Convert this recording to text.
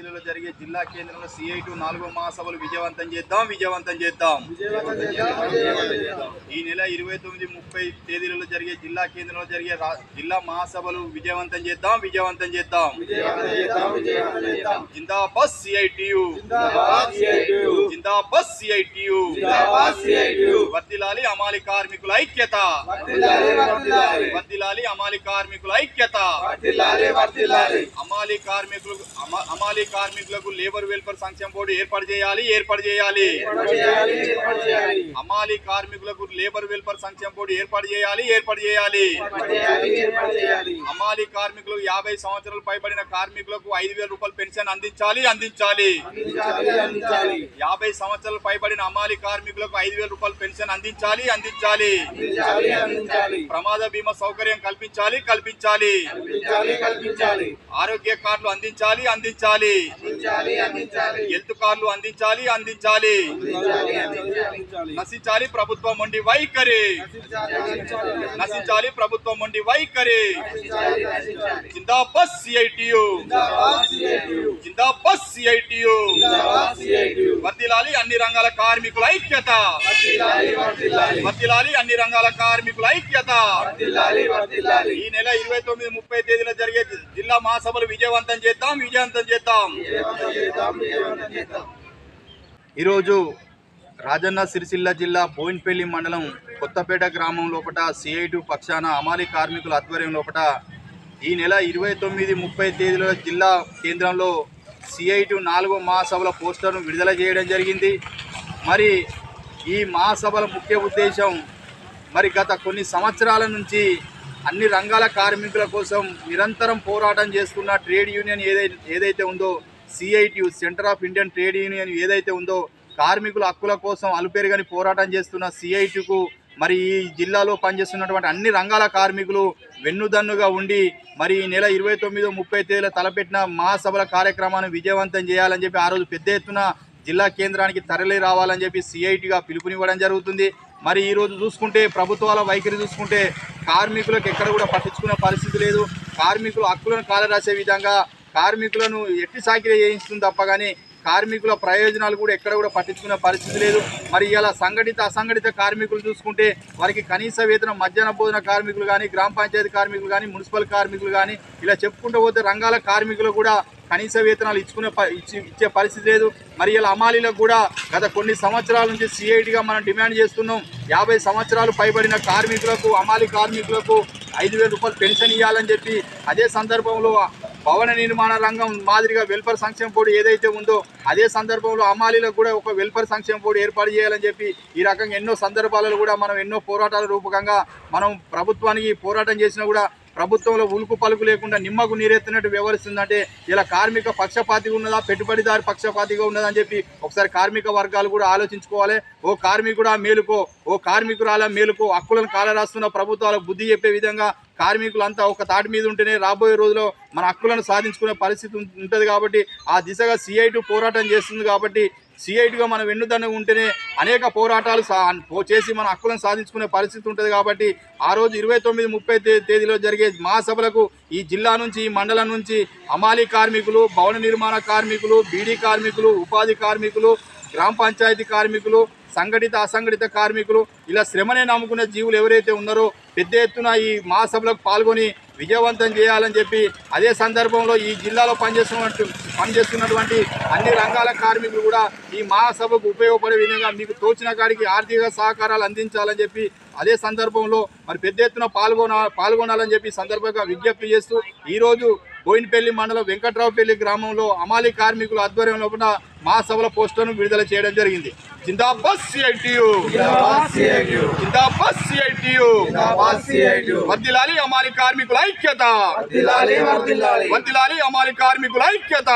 తేదీలలో జరిగే జిల్లా కేంద్రంలో సిఐ టు నాలుగో మహాసభలు విజయవంతం చేద్దాం విజయవంతం చేద్దాం. ఈ నెల ఇరవై తొమ్మిది ముప్పై తేదీలలో జరిగే జిల్లా కేంద్రంలో జరిగే జిల్లా మహాసభలు విజయవంతం చేద్దాం విజయవంతం చేద్దాం. జిందాబాద్ సిఐటియు జిందాబాద్ సిఐటియు. వర్దిలాలి అమాలి కార్మికుల ఐక్యత. వర్దిలాలి అమాలి కార్మికుల ఐక్యత. అమాలి కార్మికులు అమ- అమాలి కార్మికులకు లేబర్ వెల్ఫేర్ సంక్షేమ బోర్డు ఏర్పాటు చేయాలి ఏర్పాటు చేయాలి. అమాలి కార్మికులకు లేబర్ వెల్ఫేర్ సంక్షేమ బోర్డు ఏర్పాటు చేయాలి ఏర్పాటు చేయాలి. అమాలి కార్మికులకు యాభై సంవత్సరాలు పైబడిన కార్మికులకు ఐదు వేల రూపాయల పెన్షన్ అందించాలి అందించాలి. యాభై సంవత్సరాలు పైబడిన అమాలి కార్మికులకు ఐదు వేల రూపాయల పెన్షన్ అందించాలి అందించాలి. ప్రమాద బీమా సౌకర్యం కల్పించాలి కల్పించాలి. ఆరోగ్య కార్డులు అందించాలి అందించాలి. హెల్త్ కార్డులు అందించాలి అందించాలి. నశించాలి ప్రభుత్వం మొండి వైఖరి. నశించాలి ప్రభుత్వం మొండి వైఖరి. జిందాబాద్ సిఐటియు. జిందాబాద్ సిఐటియు. వర్దిలాలి అన్ని రంగాల కార్మికుల ఐక్యత. వర్దిలాలి అన్ని రంగాల కార్మికుల ఐక్యత. ఈ నెల ఇరవై తొమ్మిది ముప్పై తేదీలో జరిగే జిల్లా మహాసభలు విజయవంతం చేద్దాం విజయవంతం చేద్దాం. ఈరోజు రాజన్న సిరిసిల్ల జిల్లా బోయిన్పల్లి మండలం కొత్తపేట గ్రామం లోపల సిఐటి పక్షాన అమాలి కార్మికుల ఆధ్వర్యం లోపల ఈ నెల ఇరవై తొమ్మిది ముప్పై తేదీలో జిల్లా కేంద్రంలో సిఐటి నాలుగో మహాసభల పోస్టర్ను విడుదల చేయడం జరిగింది. మరి ఈ మహాసభల ముఖ్య ఉద్దేశం మరి గత కొన్ని సంవత్సరాల నుంచి అన్ని రంగాల కార్మికుల కోసం నిరంతరం పోరాటం చేస్తున్న ట్రేడ్ యూనియన్ ఏదైతే ఏదైతే ఉందో CITU centre of Indian trade union ఏదైతే ఉందో కార్మికుల హక్కుల కోసం అలుపేరుగని పోరాటం చేస్తున్న సిఐటికు మరి ఈ జిల్లాలో పనిచేస్తున్నటువంటి అన్ని రంగాల కార్మికులు వెన్నుదన్నుగా ఉండి మరి ఈ నెల ఇరవై తొమ్మిదో ముప్పై తేదీల తలపెట్టిన మహాసభల కార్యక్రమాన్ని విజయవంతం చేయాలని చెప్పి ఆ రోజు పెద్ద ఎత్తున జిల్లా కేంద్రానికి తరలి రావాలని చెప్పి సిఐటిగా పిలుపునివ్వడం జరుగుతుంది. మరి ఈ రోజు చూసుకుంటే ప్రభుత్వాల వైఖరి చూసుకుంటే కార్మికులకు ఎక్కడ కూడా పట్టించుకునే పరిస్థితి లేదు. కార్మికుల హక్కులను కాలరాసే విధంగా కార్మికులను ఎట్టి సాకిరీ చేయించుతుంది తప్ప కానీ కార్మికుల ప్రయోజనాలు కూడా ఎక్కడ కూడా పట్టించుకునే పరిస్థితి లేదు. మరి ఇలా సంఘటిత అసంఘటిత కార్మికులు చూసుకుంటే వారికి కనీస వేతనం మధ్యాహ్న భోజన కార్మికులు కానీ గ్రామ పంచాయతీ కార్మికులు కానీ మున్సిపల్ కార్మికులు కానీ ఇలా చెప్పుకుంటూ పోతే రంగాల కార్మికులు కూడా కనీస వేతనాలు ఇచ్చుకునే ప- ఇచ్చి ఇచ్చే పరిస్థితి లేదు. మరి ఇలా అమాలీలకు కూడా గత కొన్ని సంవత్సరాల నుంచి సిఐటిగా మనం డిమాండ్ చేస్తున్నాం. యాభై సంవత్సరాలు పైబడిన కార్మికులకు అమాలి కార్మికులకు ఐదు వేల రూపాయలు పెన్షన్ ఇవ్వాలని చెప్పి అదే సందర్భంలో భవన నిర్మాణ రంగం మాదిరిగా వెల్ఫేర్ సంక్షేమ బోర్డు ఏదైతే ఉందో అదే సందర్భంలో అమాలీలకు కూడా ఒక వెల్ఫేర్ సంక్షేమ బోర్డు ఏర్పాటు చేయాలని చెప్పి ఈ రకంగా ఎన్నో సందర్భాలలో కూడా మనం ఎన్నో పోరాటాల రూపకంగా మనం ప్రభుత్వానికి పోరాటం చేసినా కూడా ప్రభుత్వంలో ఉలుకు పలుకు లేకుండా నిమ్మకు నీరెత్తినట్టు వ్యవహరిస్తుందంటే ఇలా కార్మిక పక్షపాతిగా ఉన్నదా పెట్టుబడిదారు పక్షపాతిగా ఉన్నదా అని చెప్పి ఒకసారి కార్మిక వర్గాలు కూడా ఆలోచించుకోవాలి. ఓ కార్మికుడా మేలుకో ఓ కార్మికురాల మేలుకో హక్కులను కాలరాస్తున్న ప్రభుత్వాలకు బుద్ధి చెప్పే విధంగా కార్మికులంతా ఒక తాటి మీద ఉంటేనే రాబోయే రోజుల్లో మన హక్కులను సాధించుకునే పరిస్థితి ఉంటుంది కాబట్టి ఆ దిశగా సిఐటి పోరాటం చేస్తుంది కాబట్టి సిఐటిగా మనం వెన్నుదన్నుగా ఉంటేనే అనేక పోరాటాలు సా చేసి మన హక్కులను సాధించుకునే పరిస్థితి ఉంటుంది కాబట్టి ఆ రోజు ఇరవై తొమ్మిది ముప్పై తేదీలో జరిగే మహాసభలకు ఈ జిల్లా నుంచి ఈ మండలం నుంచి అమాలి కార్మికులు భవన నిర్మాణ కార్మికులు బీడీ కార్మికులు ఉపాధి కార్మికులు గ్రామ పంచాయతీ కార్మికులు సంఘటిత అసంఘటిత కార్మికులు ఇలా శ్రమనే నమ్ముకునే జీవులు ఎవరైతే ఉన్నారో పెద్ద ఎత్తున ఈ మహాసభలకు పాల్గొని విజయవంతం చేయాలని చెప్పి అదే సందర్భంలో ఈ జిల్లాలో పనిచేస్తున్నట్టు పనిచేస్తున్నటువంటి అన్ని రంగాల కార్మికులు కూడా ఈ మహాసభకు ఉపయోగపడే విధంగా మీకు తోచిన కాడికి ఆర్థిక సహకారాలు అందించాలని చెప్పి అదే సందర్భంలో మరి పెద్ద ఎత్తున పాల్గొన పాల్గొనాలని చెప్పి సందర్భంగా విజ్ఞప్తి చేస్తూ ఈరోజు బోయినపల్లి మండలం వెంకట్రావుపల్లి గ్రామంలో అమాలి కార్మికుల ఆధ్వర్యంలో ఉన్న మహాసభల పోస్టర్ను విడుదల చేయడం జరిగింది. జిందాబాద్ సిఐటియు. జిందాబాద్ సిఐటియు. వర్దిలాలి అమాలి కార్మికుల ఐక్యత. వర్దిలాలి అమాలి కార్మికుల ఐక్యత.